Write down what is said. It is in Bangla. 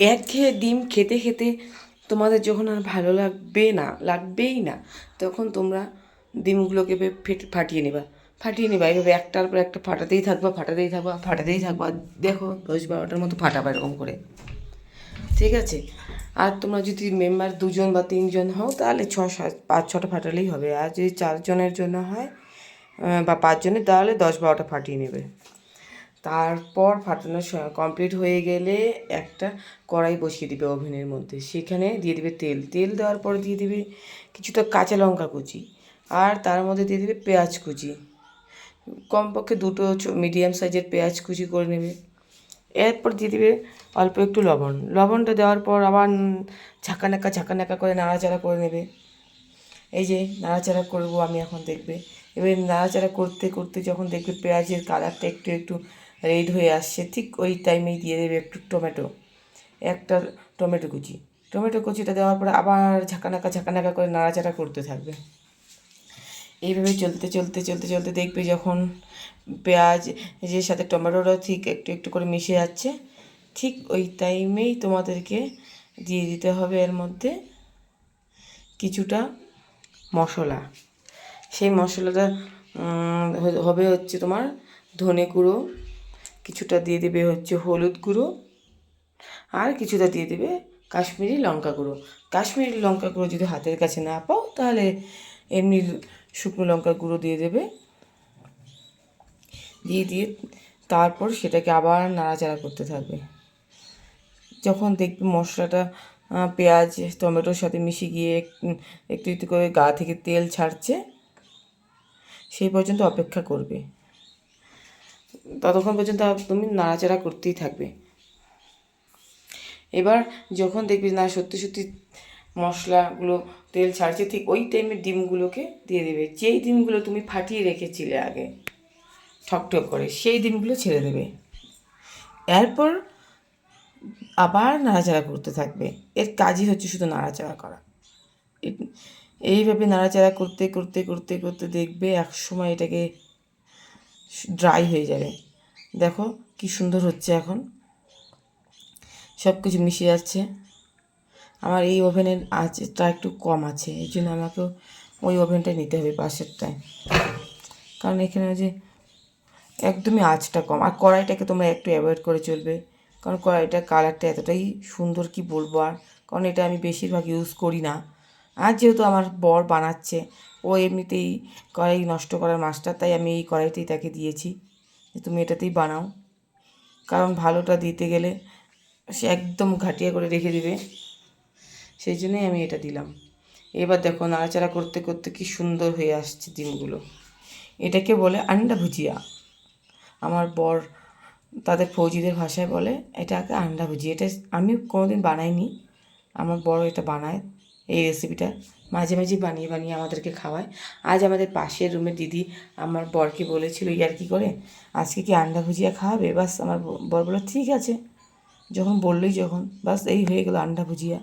একঘেয়ে ডিম খেতে খেতে তোমাদের যখন আর ভালো লাগবে না, লাগবেই না, তখন তোমরা ডিমগুলোকে ফেট, ফাটিয়ে নেবা। ফাটিয়ে নেবা এইভাবে একটার পর একটা ফাটাতেই থাকবা ফাটাতেই থাকবা ফাটাতেই থাকবা। দেখো, দশ বারোটার মতো ফাটাবা এরকম করে। ঠিক আছে? আর তোমরা যদি মেম্বার দুজন বা তিনজন হও, তাহলে ছ, সাত, পাঁচ, ছটা ফাটালেই হবে। আর যদি চারজনের জন্য হয় বা পাঁচজনের, তাহলে দশ, বারোটা ফাটিয়ে নেবে। তারপর ফাটানো কমপ্লিট হয়ে গেলে একটা কড়াই বসিয়ে দিবে ওভেনের মধ্যে। সেখানে দিয়ে দিবে তেল। তেল দেওয়ার পর দিয়ে দিবে কিছুটা কাঁচা লঙ্কা কুচি আর তার মধ্যে দিয়ে দিবে পেঁয়াজ কুচি। কমপক্ষে দুটো মিডিয়াম সাইজের পেঁয়াজ কুচি করে নেবে। এরপর দিয়ে দিবে অল্প একটু লবণ। লবণটা দেওয়ার পর আবার ঝাঁকানাকা ঝাঁকানাকা করে নাড়াচাড়া করে নেবে। এই যে নাড়াচাড়া করব আমি এখন দেখবে। এবার নাড়াচাড়া করতে করতে যখন দেখবে পেঁয়াজের কালারটা একটু একটু রেড হয়ে আসছে, ঠিক ওই টাইমেই দিয়ে দেবে একটু টমেটো, একটা টমেটো কুচি। টমেটো কুচিটা দেওয়ার পরে আবার ঝাঁকানাকা ঝাঁকানাকা করে নাড়াচাড়া করতে থাকবে। এইভাবে চলতে চলতে চলতে চলতে দেখবে যখন পেঁয়াজ যে সাথে টমেটোটাও ঠিক একটু একটু করে মিশে যাচ্ছে, ঠিক ওই টাইমেই তোমাদেরকে দিয়ে দিতে হবে এর মধ্যে কিছুটা মশলা। সেই মশলাটা হবে হচ্ছে তোমার ধনে গুঁড়ো কিছুটা দিয়ে দেবে হচ্ছে হলুদ গুঁড়ো আর কিছুটা দিয়ে দেবে কাশ্মীরি লঙ্কা গুঁড়ো। কাশ্মীরি লঙ্কা গুঁড়ো যদি হাতের কাছে না পাও, তাহলে এমনি শুকনো লঙ্কা গুঁড়ো দিয়ে দেবে। দিয়ে দিয়ে তারপর সেটাকে আবার নাড়াচাড়া করতে থাকবে। যখন দেখবে মশলাটা পেঁয়াজ, টমেটোর সাথে মিশে গিয়ে একটু একটু করে গা থেকে তেল ছাড়ছে, সেই পর্যন্ত অপেক্ষা করবে। ততক্ষণ পর্যন্ত তুমি নাড়াচাড়া করতেই থাকবে। এবার যখন দেখবি না, সত্যি সত্যি মশলাগুলো, তেল ছাড়ছে, ঠিক ওই টাইমে ডিমগুলোকে দিয়ে দেবে। যেই ডিমগুলো তুমি ফাটিয়ে রেখেছিলে আগে ঠকঠক করে, সেই ডিমগুলো ছেড়ে দেবে। এরপর আবার নাড়াচাড়া করতে থাকবে। এর কাজই হচ্ছে শুধু নাড়াচাড়া করা। এইভাবে নাড়াচাড়া করতে করতে করতে করতে দেখবে এক সময় এটাকে ড্রাই হয়ে যাবে। দেখো কি সুন্দর হচ্ছে এখন। সব কিছু মিশে যাচ্ছে। আমার এই ওভেনের আঁচটা একটু কম আছে, এই জন্য আমাকেও ওই ওভেনটাই নিতে হবে পাশেরটায়। কারণ এখানে যে একদমই আঁচটা কম, আর কড়াইটাকে তোমরা একটু অ্যাভয়েড করে চলবে। কারণ কড়াইটার কালারটা এতটাই সুন্দর, কি বলব আর? কারণ এটা আমি বেশিরভাগ ইউজ করি না। আর যেহেতু আমার বর বানাচ্ছে, ও এমনিতেই কড়াই নষ্ট করার মাস্টার তাই আমি এই কড়াইতেই তাকে দিয়েছি। যে তুমি এটাতেই বানাও। কারণ ভালোটা দিতে গেলে সে একদম ঘাটিয়া করে রেখে দিবে। সেই জন্যই আমি এটা দিলাম। এবার দেখো নাড়াচাড়া করতে করতে কি সুন্দর হয়ে আসছে ডিমগুলো। এটাকে বলে আন্ডা ভুজিয়া। আমার বর তাদের ফৌজিদের ভাষায় বলে, এটাকে আন্ডা ভুজিয়া। এটা আমি কোনোদিন বানাইনি। আমার বড় এটা বানায়। এই রেসিপিটা মাঝে মাঝে বানিয়ে বানিয়ে আমাদেরকে খাওয়ায়। আজ আমাদের পাশের রুমের দিদি আমার বরকে বলেছিল ইয়ার কি করে? আজকে কি আন্ডা ভুজিয়া খাওয়াবে? বাস আমার বর বলো ঠিক আছে। যখন বললোই যখন, বাস এই হয়ে গেলো আন্ডা ভুজিয়া।